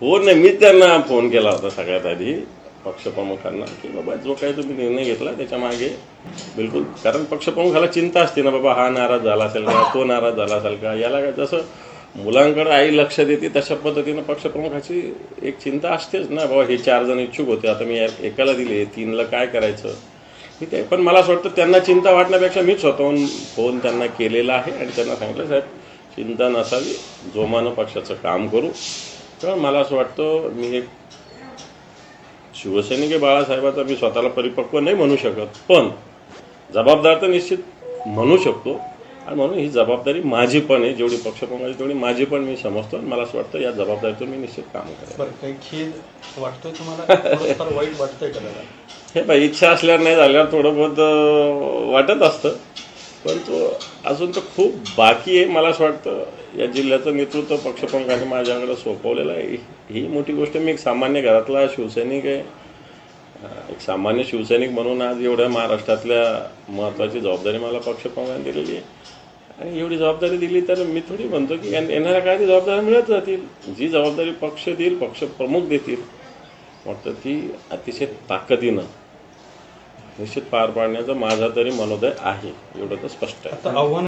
हो नाही मी त्यांना फोन केला होता सगळ्यात आधी पक्षप्रमुखांना की बाबा जो काही तुम्ही निर्णय घेतला त्याच्यामागे बिलकुल कारण पक्षप्रमुखाला चिंता असते ना बाबा हा नाराज झाला असेल का तो नाराज झाला असेल का याला काय जसं मुलांकडे आई लक्ष देते तशा पद्धतीनं पक्षप्रमुखाची एक चिंता असतेच ना बाबा हे चार जण इच्छुक होते आता मी या- एकाला दिले तीनला काय करायचं? ठीक आहे पण मला असं वाटतं त्यांना चिंता वाटण्यापेक्षा मीच स्वतःहून फोन त्यांना केलेला आहे आणि त्यांना सांगितलं साहेब चिंता नसावी जोमानं पक्षाचं काम करू तर मला असं वाटतं मी एक शिवसैनिक बाळासाहेबाचा मी स्वतःला परिपक्व नाही म्हणू शकत पण जबाबदार तर निश्चित म्हणू शकतो. आणि म्हणून ही जबाबदारी माझी पण आहे जेवढी पक्षप्रमुखाची तेवढी माझी पण मी समजतो. आणि मला असं वाटतं या जबाबदारीतून मी निश्चित काम करेन. बरं काही वाटतोय तुम्हाला? वाईट वाटतंय का दादा हे बाई इच्छा असल्यावर नाही झाल्यावर थोडं बहुत वाटत असतं. पण तो अजून तर खूप बाकी आहे. मला असं वाटतं या जिल्ह्याचं नेतृत्व पक्षप्रमुखाने माझ्याकडे सोपवलेलं आहे. ही मोठी गोष्ट मी एक सामान्य घरातला शिवसैनिक आहे. एक सामान्य शिवसैनिक म्हणून आज एवढ्या महाराष्ट्रातल्या महत्त्वाची जबाबदारी मला पक्षप्रमुखाने दिलेली आहे. आणि एवढी जबाबदारी दिली तर मी थोडी म्हणतो की येणाऱ्या काळात ती जबाबदारी मिळत जातील. जी जबाबदारी पक्ष देईल पक्षप्रमुख देतील वाटतं ती अतिशय ताकदीनं निश्चित पार पाडण्याचा माझा तरी मनोदय आहे. एवढं तर स्पष्ट आहे. आव्हान